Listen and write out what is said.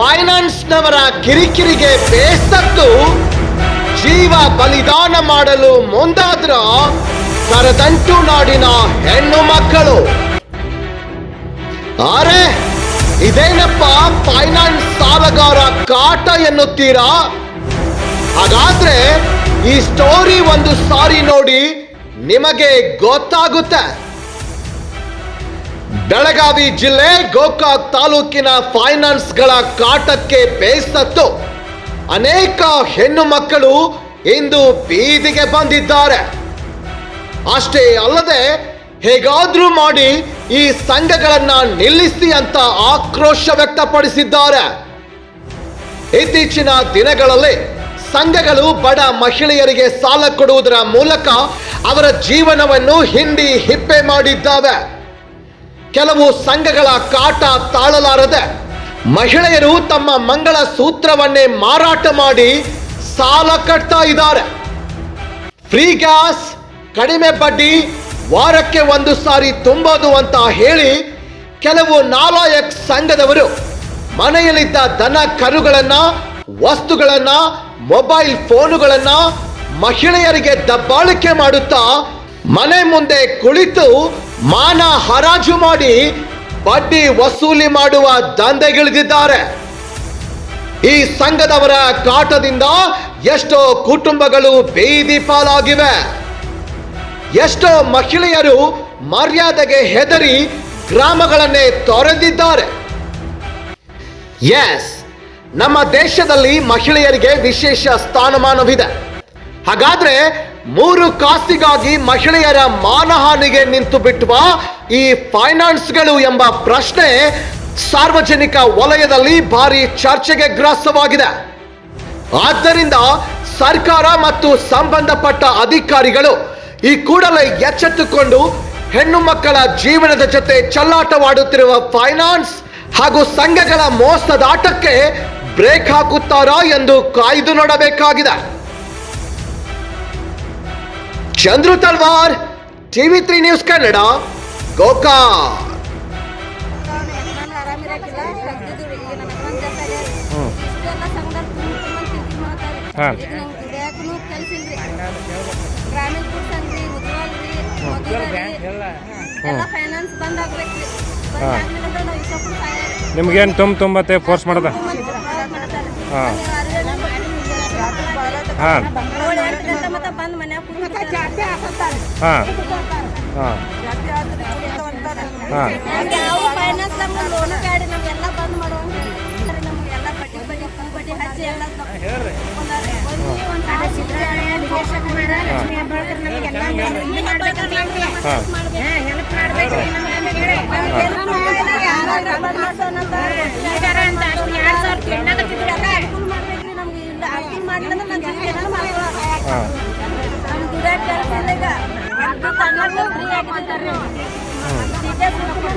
ಫೈನಾನ್ಸ್ನವರ ಕಿರಿಕಿರಿಗೆ ಬೇಸತ್ತು, ಜೀವ ಬಲಿದಾನ ಮಾಡಲು ಮುಂದಾದ್ರ ಕರದಂಟು ನಾಡಿನ ಹೆಣ್ಣು ಮಕ್ಕಳು. ಅರೆ, ಇದೇನಪ್ಪ ಫೈನಾನ್ಸ್ ಸಾಲಗಾರ ಕಾಟ ಎನ್ನುತ್ತೀರಾ? ಹಾಗಾದ್ರೆ ಈ ಸ್ಟೋರಿ ಒಂದು ಸಾರಿ ನೋಡಿ ನಿಮಗೆ ಗೊತ್ತಾಗುತ್ತೆ. ಬೆಳಗಾವಿ ಜಿಲ್ಲೆ ಗೋಕಾಕ್ ತಾಲೂಕಿನ ಫೈನಾನ್ಸ್ಗಳ ಕಾಟಕ್ಕೆ ಬೇಸತ್ತು. ಅನೇಕ ಹೆಣ್ಣು ಮಕ್ಕಳು ಇಂದು ಬೀದಿಗೆ ಬಂದಿದ್ದಾರೆ. ಅಷ್ಟೇ ಅಲ್ಲದೆ ಹೇಗಾದ್ರೂ ಮಾಡಿ ಈ ಸಂಘಗಳನ್ನ ನಿಲ್ಲಿಸಿ ಅಂತ ಆಕ್ರೋಶ ವ್ಯಕ್ತಪಡಿಸಿದ್ದಾರೆ. ಇತ್ತೀಚಿನ ದಿನಗಳಲ್ಲಿ ಸಂಘಗಳು ಬಡ ಮಹಿಳೆಯರಿಗೆ ಸಾಲ ಕೊಡುವುದರ ಮೂಲಕ ಅವರ ಜೀವನವನ್ನು ಹಿಂಡಿ ಹಿಪ್ಪೆ ಮಾಡಿದ್ದಾವೆ. ಕೆಲವು ಸಂಘಗಳ ಕಾಟ ತಾಳಲಾರದೆ ಮಹಿಳೆಯರು ತಮ್ಮ ಮಂಗಳ ಸೂತ್ರವನ್ನೇ ಮಾರಾಟ ಮಾಡಿ ಸಾಲ ಕಟ್ತಾ ಇದ್ದಾರೆ. ಫ್ರೀ ಗ್ಯಾಸ್, ಕಡಿಮೆ ಬಡ್ಡಿ, ವಾರಕ್ಕೆ ಒಂದು ಸಾರಿ ತುಂಬೋದು ಅಂತ ಹೇಳಿ ಕೆಲವು ನಾಲಾಯಕ್ ಸಂಘದವರು ಮನೆಯಲ್ಲಿದ್ದ ದನ ಕರುಗಳನ್ನ, ವಸ್ತುಗಳನ್ನ, ಮೊಬೈಲ್ ಫೋನುಗಳನ್ನ ಮಹಿಳೆಯರಿಗೆ ದಬ್ಬಾಳಿಕೆ ಮಾಡುತ್ತಾ ಮನೆ ಮುಂದೆ ಕುಳಿತು ಮಾನ ಹರಾಜು ಮಾಡಿ ಬಡ್ಡಿ ವಸೂಲಿ ಮಾಡುವ ದಂಧೆಗಿಳಿದಿದ್ದಾರೆ. ಈ ಸಂಘದವರ ಕಾಟದಿಂದ ಎಷ್ಟೋ ಕುಟುಂಬಗಳು ಬೀದಿ ಪಾಲಾಗಿವೆ. ಎಷ್ಟೋ ಮಹಿಳೆಯರು ಮರ್ಯಾದೆಗೆ ಹೆದರಿ ಗ್ರಾಮಗಳನ್ನೇ ತೊರೆದಿದ್ದಾರೆ. ಎಸ್ ನಮ್ಮ ದೇಶದಲ್ಲಿ ಮಹಿಳೆಯರಿಗೆ ವಿಶೇಷ ಸ್ಥಾನಮಾನವಿದೆ. ಹಾಗಾದ್ರೆ ಮೂರು ಕಾಸಿಗಾಗಿ ಮಹಿಳೆಯರ ಮಾನಹಾನಿಗೆ ನಿಂತು ಬಿಟ್ಟುವ ಈ ಫೈನಾನ್ಸ್ಗಳು ಎಂಬ ಪ್ರಶ್ನೆ ಸಾರ್ವಜನಿಕ ವಲಯದಲ್ಲಿ ಭಾರಿ ಚರ್ಚೆಗೆ ಗ್ರಾಸವಾಗಿದೆ. ಆದ್ದರಿಂದ ಸರ್ಕಾರ ಮತ್ತು ಸಂಬಂಧಪಟ್ಟ ಅಧಿಕಾರಿಗಳು ಈ ಕೂಡಲೇ ಎಚ್ಚೆತ್ತುಕೊಂಡು ಹೆಣ್ಣು ಮಕ್ಕಳ ಜೀವನದ ಜೊತೆ ಚಲ್ಲಾಟವಾಡುತ್ತಿರುವ ಫೈನಾನ್ಸ್ ಹಾಗೂ ಸಂಘಗಳ ಮೋಸದಾಟಕ್ಕೆ ಬ್ರೇಕ್ ಹಾಕುತ್ತಾರಾ ಎಂದು ಕಾಯ್ದು ನೋಡಬೇಕಾಗಿದೆ. Chandru Talwar TV three news Kannada Gokak. ನಿಮ್ಗೇನು ತುಂಬ ತುಂಬತ್ತೆ ಫೋರ್ಸ್ ಮಾಡೋದ ಹಾಂ. ಹಾಂ. ಬಂದ್ ಮನ್ಯಾಗ. ಹಾಂ. ಹಾಂ. ಹಾಂ. ನಮ್ಗೆ ಯಾವ ಫೈನಾನ್ಸ್ ನಮ್ಗೆ ಲೋನ್ ಗಾಡಿ ನಮ್ಗೆಲ್ಲ ಬಂದ್ ಮಾಡುವಂಗ ನಮ್ಗೆಲ್ಲ ಬಡ್ಡಿ ಬಡ್ಡಿ ಫುಲ್ ಬಡ್ಡಿ ಹಚ್ಚಿ ಎಲ್ಲ ತಗೊಂಡಾರೆ. ಒಂದೇ ಒಂದ್ ಕೆಲ್ಸ ಇಲ್ಲ ಈಗ. ಎಲ್ಲ ಕನ್ನಡ ಫ್ರೀ ಆಗಿರ್ತಾರೆ. ಟೀಚರ್ಸ್ ನಮ್ಗೆ